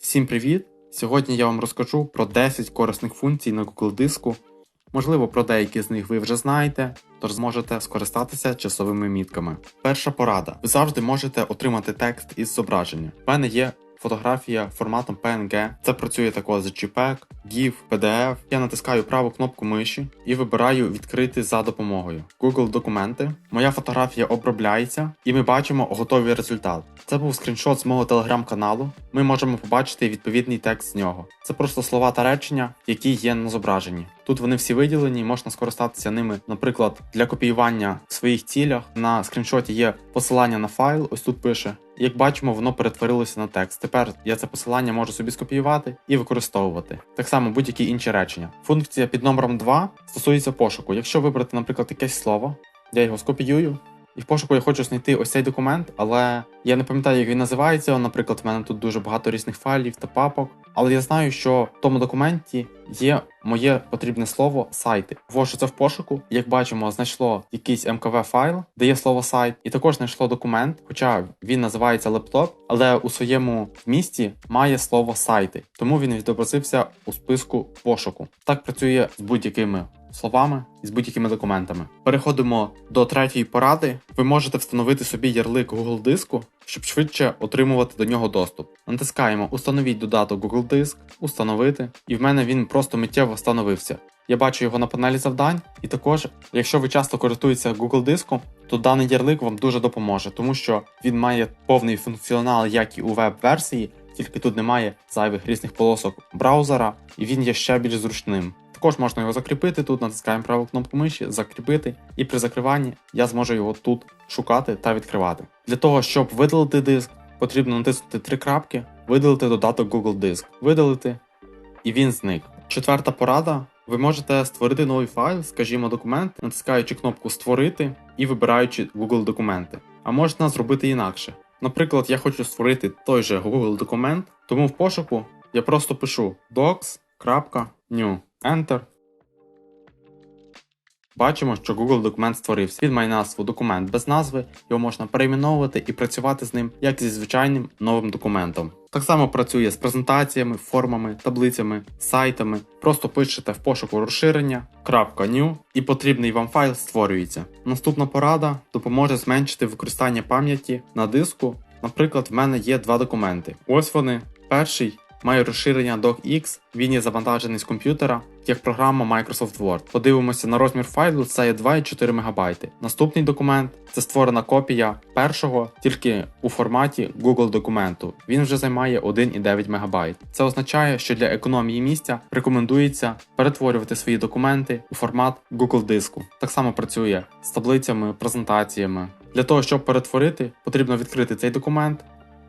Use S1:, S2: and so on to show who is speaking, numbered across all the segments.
S1: Всім привіт! Сьогодні я вам розкажу про 10 корисних функцій на Google диску. Можливо, про деякі з них ви вже знаєте, тож зможете скористатися часовими мітками. Перша порада: ви завжди можете отримати текст із зображення. В мене є фотографія форматом PNG. Це працює також з JPEG, GIF, PDF. Я натискаю праву кнопку миші і вибираю відкрити за допомогою Google документи. Моя фотографія обробляється, і ми бачимо готовий результат. Це був скріншот з мого телеграм-каналу. Ми можемо побачити відповідний текст з нього. Це просто слова та речення, які є на зображенні. Тут вони всі виділені, можна скористатися ними, наприклад, для копіювання в своїх цілях. На скріншоті є посилання на файл, ось тут пише. Як бачимо, воно перетворилося на текст. Тепер я це посилання можу собі скопіювати і використовувати. Так само будь-які інші речення. Функція під номером 2 стосується пошуку. Якщо вибрати, наприклад, якесь слово, я його скопіюю. І в пошуку я хочу знайти ось цей документ, але я не пам'ятаю, як він називається. Наприклад, в мене тут дуже багато різних файлів та папок. Але я знаю, що в тому документі є моє потрібне слово сайти. Ввожу це в пошуку. Як бачимо, знайшло якийсь МКВ файл, де є слово сайт, і також знайшло документ, хоча він називається лептоп, але у своєму вмісті має слово сайти, тому він відобразився у списку пошуку. Так працює з будь-якими словами і з будь-якими документами. Переходимо до третьої поради. Ви можете встановити собі ярлик Google диску, щоб швидше отримувати до нього доступ. Натискаємо Установіть додаток Google Диск, установити, і в мене він просто миттєво встановився. Я бачу його на панелі завдань, і також, якщо ви часто користуєтеся Google диском, то даний ярлик вам дуже допоможе, тому що він має повний функціонал, як і у веб-версії, тільки тут немає зайвих різних полосок браузера, і він є ще більш зручним. Також можна його закріпити тут, натискаємо праву кнопку миші, закріпити, і при закриванні я зможу його тут шукати та відкривати. Для того, щоб видалити диск, потрібно натиснути три крапки, видалити додаток Google Диск, видалити, і він зник. Четверта порада. Ви можете створити новий файл, скажімо, документ, натискаючи кнопку Створити і вибираючи Google документи. А можна зробити інакше. Наприклад, я хочу створити той же Google документ, тому в пошуку я просто пишу docs.new, Enter. Бачимо, що Google документ створився. Він має назву документ без назви, його можна перейменовувати і працювати з ним як зі звичайним новим документом. Так само працює з презентаціями, формами, таблицями, сайтами. Просто пишете в пошуку розширення, .new і потрібний вам файл створюється. Наступна порада допоможе зменшити використання пам'яті на диску. Наприклад, в мене є два документи. Ось вони. Перший має розширення DocX, він є завантажений з комп'ютера, як програма Microsoft Word. Подивимося на розмір файлу, це є 2,4 МБ. Наступний документ це створена копія першого, тільки у форматі Google документу. Він вже займає 1,9 МБ. Це означає, що для економії місця рекомендується перетворювати свої документи у формат Google диску. Так само працює з таблицями, презентаціями. Для того, щоб перетворити, потрібно відкрити цей документ,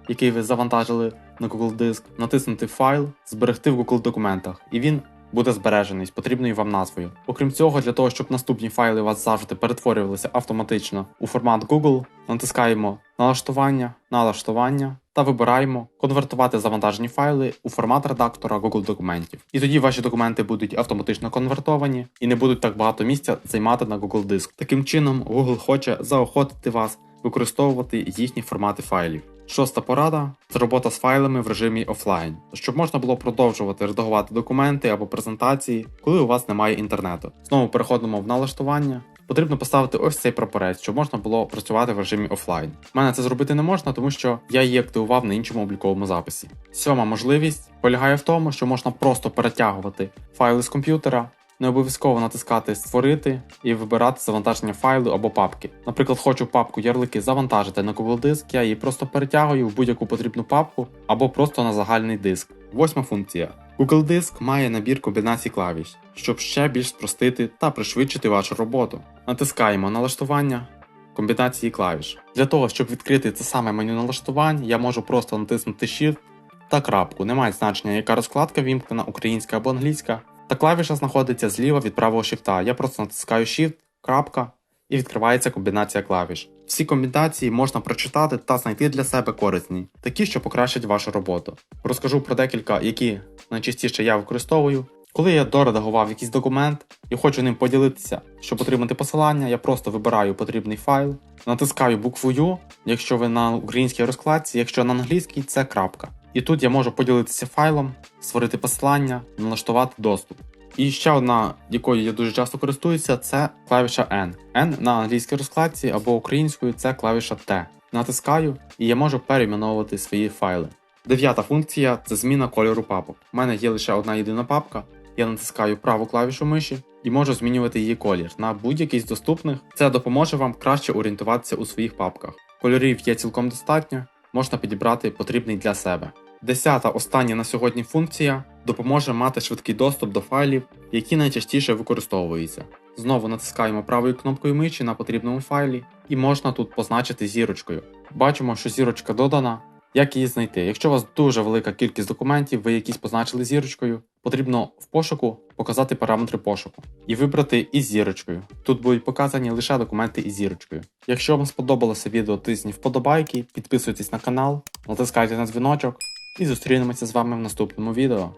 S1: який ви завантажили на Google Диск, натиснути файл, зберегти в Google документах, і він буде збережений з потрібною вам назвою. Окрім цього, для того, щоб наступні файли у вас завжди перетворювалися автоматично у формат Google, натискаємо налаштування, налаштування та вибираємо конвертувати завантажені файли у формат редактора Google документів. І тоді ваші документи будуть автоматично конвертовані і не будуть так багато місця займати на Google Диск. Таким чином, Google хоче заохотити вас використовувати їхні формати файлів. Шоста порада це робота з файлами в режимі офлайн, щоб можна було продовжувати редагувати документи або презентації, коли у вас немає інтернету. Знову переходимо в налаштування. Потрібно поставити ось цей прапорець, щоб можна було працювати в режимі офлайн. У мене це зробити не можна, тому що я її активував на іншому обліковому записі. Сьома можливість полягає в тому, що можна просто перетягувати файли з комп'ютера. Не обов'язково натискати Створити і вибирати завантаження файлу або папки. Наприклад, хочу папку ярлики завантажити на Google диск, я її просто перетягую в будь-яку потрібну папку або просто на загальний диск. Восьма функція. Google Диск має набір комбінацій клавіш, щоб ще більш спростити та пришвидшити вашу роботу. Натискаємо налаштування. Комбінації клавіш. Для того, щоб відкрити це саме меню налаштувань, я можу просто натиснути Shift та крапку. Немає значення, яка розкладка вімкнена, українська або англійська. Та клавіша знаходиться зліва від правого шифта. Я просто натискаю Shift, крапка, і відкривається комбінація клавіш. Всі комбінації можна прочитати та знайти для себе корисні, такі, що покращать вашу роботу. Розкажу про декілька, які найчастіше я використовую. Коли я доредагував якийсь документ і хочу ним поділитися, щоб отримати посилання, я просто вибираю потрібний файл, натискаю букву U, якщо ви на українській розкладці, якщо на англійській це крапка. І тут я можу поділитися файлом, створити посилання, налаштувати доступ. І ще одна, якою я дуже часто користуюся, це клавіша N. N на англійській розкладці або українською це клавіша T. Натискаю і я можу перейменовувати свої файли. Дев'ята функція це зміна кольору папок. У мене є лише одна єдина папка. Я натискаю праву клавішу миші і можу змінювати її колір на будь-який з доступних. Це допоможе вам краще орієнтуватися у своїх папках. Кольорів є цілком достатньо, можна підібрати потрібний для себе. Десята остання на сьогодні функція допоможе мати швидкий доступ до файлів, які найчастіше використовуються. Знову натискаємо правою кнопкою миші на потрібному файлі і можна тут позначити зірочкою. Бачимо, що зірочка додана. Як її знайти? Якщо у вас дуже велика кількість документів, ви якісь позначили зірочкою, потрібно в пошуку показати параметри пошуку і вибрати із зірочкою. Тут будуть показані лише документи із зірочкою. Якщо вам сподобалося відео, тисніть вподобайки, підписуйтесь на канал, натискайте на дзвіночок і зустрінемося з вами в наступному відео.